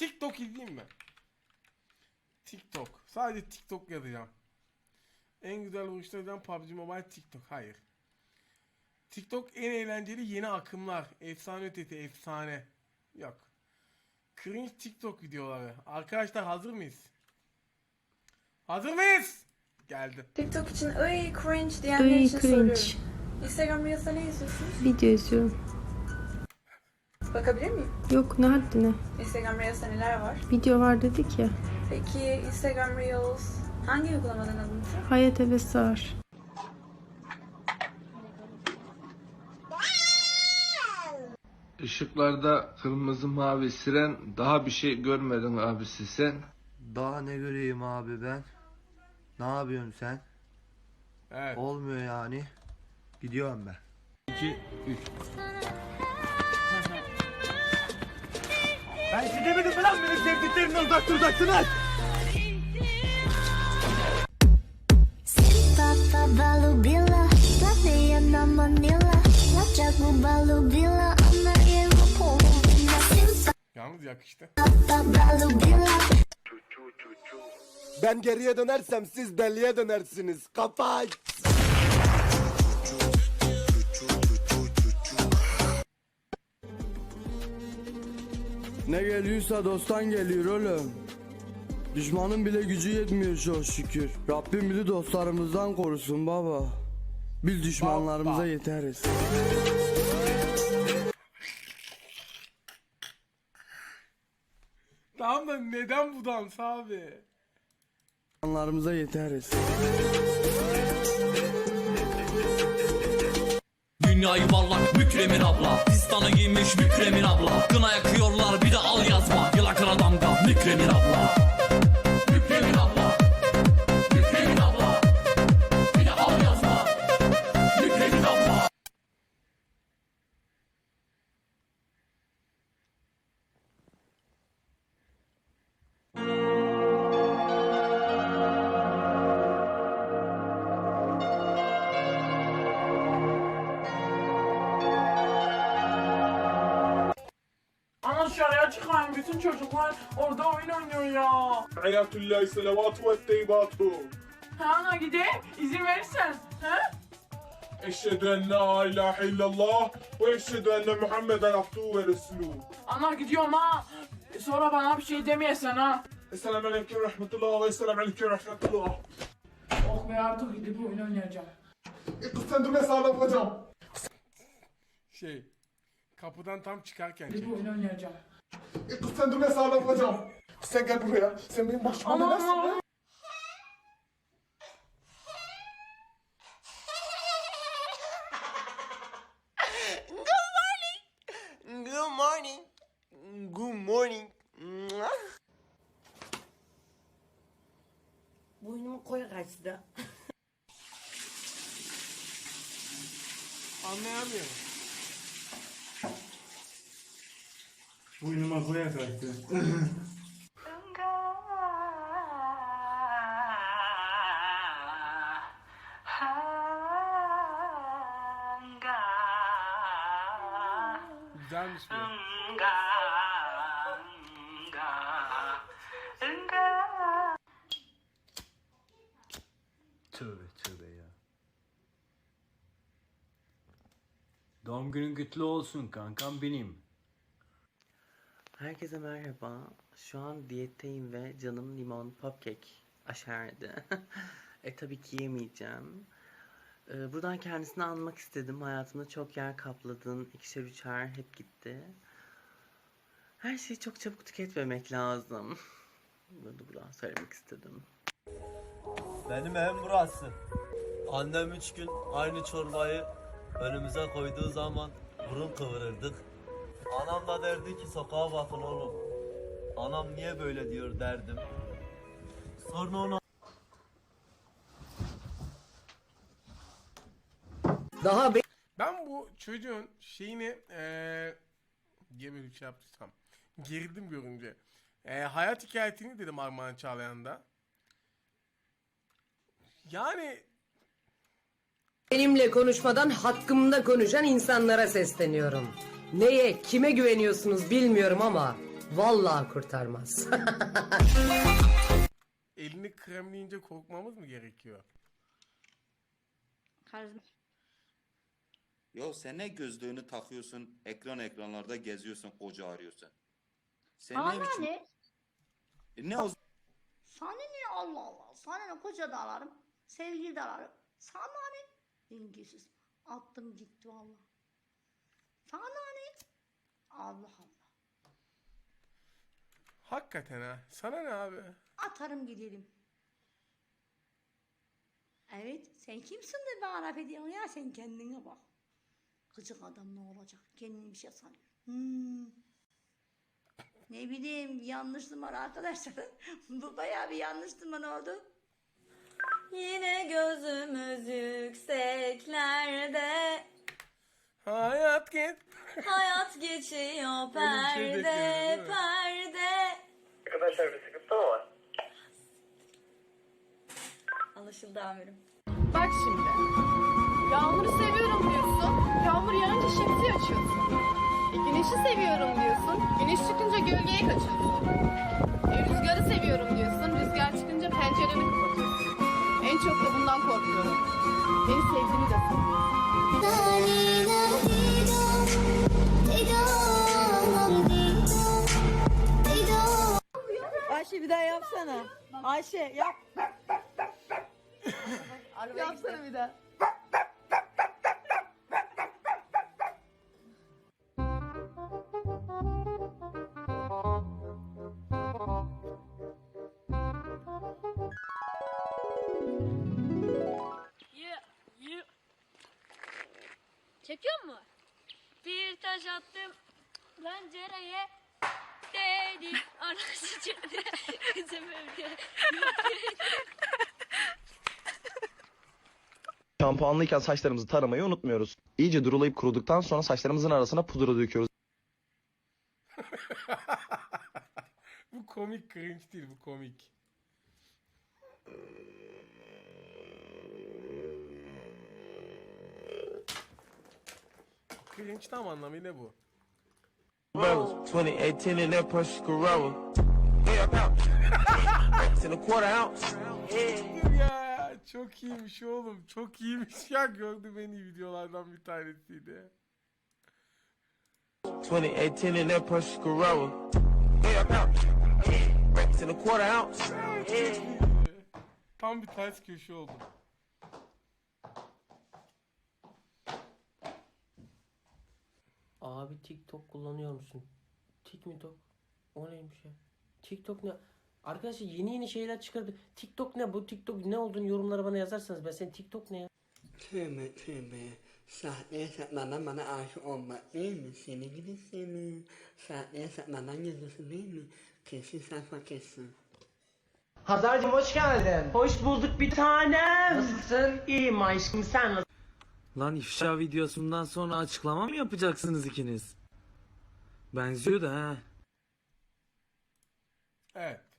TikTok izleyeyim mi? TikTok. Sadece TikTok yazacağım. En güzel vuruşlardan PUBG Mobile TikTok. Hayır. TikTok en eğlenceli yeni akımlar. Efsane ötesi efsane. Yok. Cringe TikTok videoları. Arkadaşlar hazır mıyız? Hazır mıyız? Geldi. TikTok için ıy cringe diyenler Iy, için cringe. soruyorum. Instagram Reels'ta ne izliyorsunuz? Video izliyorum. Bakabilir miyim? Yok ne haddine. Instagram Reels'ta neler var? Video var dedik ya. Peki Instagram Reels hangi uygulamadan alındı? Hayat hevesi var. Işıklarda kırmızı mavi siren daha bir şey görmedin abisi sen. Daha ne göreyim abi ben? Ne yapıyorsun sen? Evet. Olmuyor yani. Gidiyorum ben. 2 3 Ben size demedim mi lan beni sevdiklerimden uzak duracaksınız? Yalnız yakıştı. Ben geriye dönersem siz deliye dönersiniz. Kapat. Ne geliyorsa dosttan geliyor oğlum. Düşmanın bile gücü yetmiyor çok şükür. Rabbim bizi dostlarımızdan korusun baba. Biz düşmanlarımıza Baba. yeteriz. Tamam da neden bu dans abi? Düşmanlarımıza yeteriz. Dünya yuvarlak Mükremin abla. Fistanı giymiş Mükremin abla. Kına yakıyorlar bir de al yazma. Yıla kıra damga Mükremin abla dışarıya çıkmayın bütün çocuklar orada oyun oynuyor ya. Hayatullahi selavatü ve teybatu. Ha ana gideyim izin verirsen. Ha? Eşhedü en la ilahe illallah ve eşhedü enne Muhammeden abduhu ve resuluhu. Ana gidiyorum ha. Sonra bana bir şey demeyesen ha. Esselamu aleyküm rahmetullah ve esselamu aleyküm rahmetullah. Oh be artık gidip oyun oynayacağım. Kız sen dur ben sağlam hocam. Şey. Kapıdan tam çıkarken. Gidip oyun oynayacağım. Kız sen dur ben sağlam hocam. Sen gel buraya. Sen benim başıma Aman nelersin aman. lan? Good morning. Good morning. Boynumu koy kaçtı. Anlayamıyorum. Boynuma koya kalktı. Güzelmiş bu. Tövbe tövbe ya. Doğum günün kutlu olsun kankam benim. Herkese merhaba. Şu an diyetteyim ve canım limon popkek aşerdi. e tabii ki yemeyeceğim. Ee, buradan kendisini anmak istedim. Hayatımda çok yer kapladın. İkişer üçer hep gitti. Her şeyi çok çabuk tüketmemek lazım. Bunu da buradan söylemek istedim. Benim evim burası. Annem üç gün aynı çorbayı önümüze koyduğu zaman burun kıvırırdık. Anam da derdi ki sokağa bakın oğlum. Anam niye böyle diyor derdim. Sonra ona Daha Ben bu çocuğun şeyini eee diye böyle bir şey yaptıysam gerildim görünce. Eee, hayat hikayetini dedim Armağan Çağlayan'da. Yani Benimle konuşmadan hakkımda konuşan insanlara sesleniyorum. Neye, kime güveniyorsunuz bilmiyorum ama Vallahi kurtarmaz. Elini kremleyince korkmamız mı gerekiyor? Ya sen ne gözlüğünü takıyorsun, ekran ekranlarda geziyorsun, koca arıyorsun. Sen ne biçim... ne? E ne o Sana ne Allah Allah. Sana ne koca da ararım. Sevgili de ararım. Sana ne? Dengesiz. Attım gitti valla. Sana ne? Allah Allah. Hakikaten ha. Sana ne abi? Atarım gidelim. Evet sen kimsin de bana laf ediyorsun ya sen kendine bak. Gıcık adam ne olacak? Kendini bir şey sanıyor. Hmm. Ne bileyim yanlış numara arkadaşlar. Bu bayağı bir yanlış numara oldu. Yine gözümüz yükseklerde. Hayat git. Hayat geçiyor Öyle bir şey bekliyorum, değil mi? perde. Arkadaşlar bir sıkıntı mı var? Anlaşıldı amirim. Bak şimdi. Yağmuru seviyorum diyorsun. Yağmur yağınca şemsiye açıyorsun. E, güneşi seviyorum diyorsun. Güneş çıkınca gölgeye kaçıyorsun. E, rüzgarı seviyorum diyorsun. Rüzgar çıkınca pencereni kapatıyorsun. En çok da bundan korkuyorum. Beni sevdiğini de sanıyorsun. Yapsana. Ayşe yap. Yapsana bir daha. Çekiyor mu? Bir taş attım pencereye değdi anası çıktı kızım öldü. Şampuanlıyken saçlarımızı taramayı unutmuyoruz. İyice durulayıp kuruduktan sonra saçlarımızın arasına pudra döküyoruz. bu komik cringe değil bu komik. Cringe tam anlamıyla bu. 2018 in that Porsche Carrera. in a quarter ounce. ya çok iyiymiş oğlum. Çok iyiymiş ya gördüm en iyi videolardan bir tanesiydi. 2018 in that Porsche Carrera. in a quarter ounce. Tam bir ters köşe oldu. Abi TikTok kullanıyor musun? Tik mi tok? O neymiş ya? TikTok ne? Arkadaşlar yeni yeni şeyler çıkardı. TikTok ne? Bu TikTok ne olduğunu yorumlara bana yazarsanız ben senin TikTok ne ya? Tövbe tövbe. Sahteye saklanan bana aşık olmak değil mi? Seni gidi seni. Sahteye saklanan yazısı değil mi? Kesin sen fakirsin. Hazarcığım hoş geldin. Hoş bulduk bir tanem. Nasılsın? İyiyim aşkım sen nasılsın? Lan ifşa videosundan sonra açıklama mı yapacaksınız ikiniz? Benziyor da ha. Evet.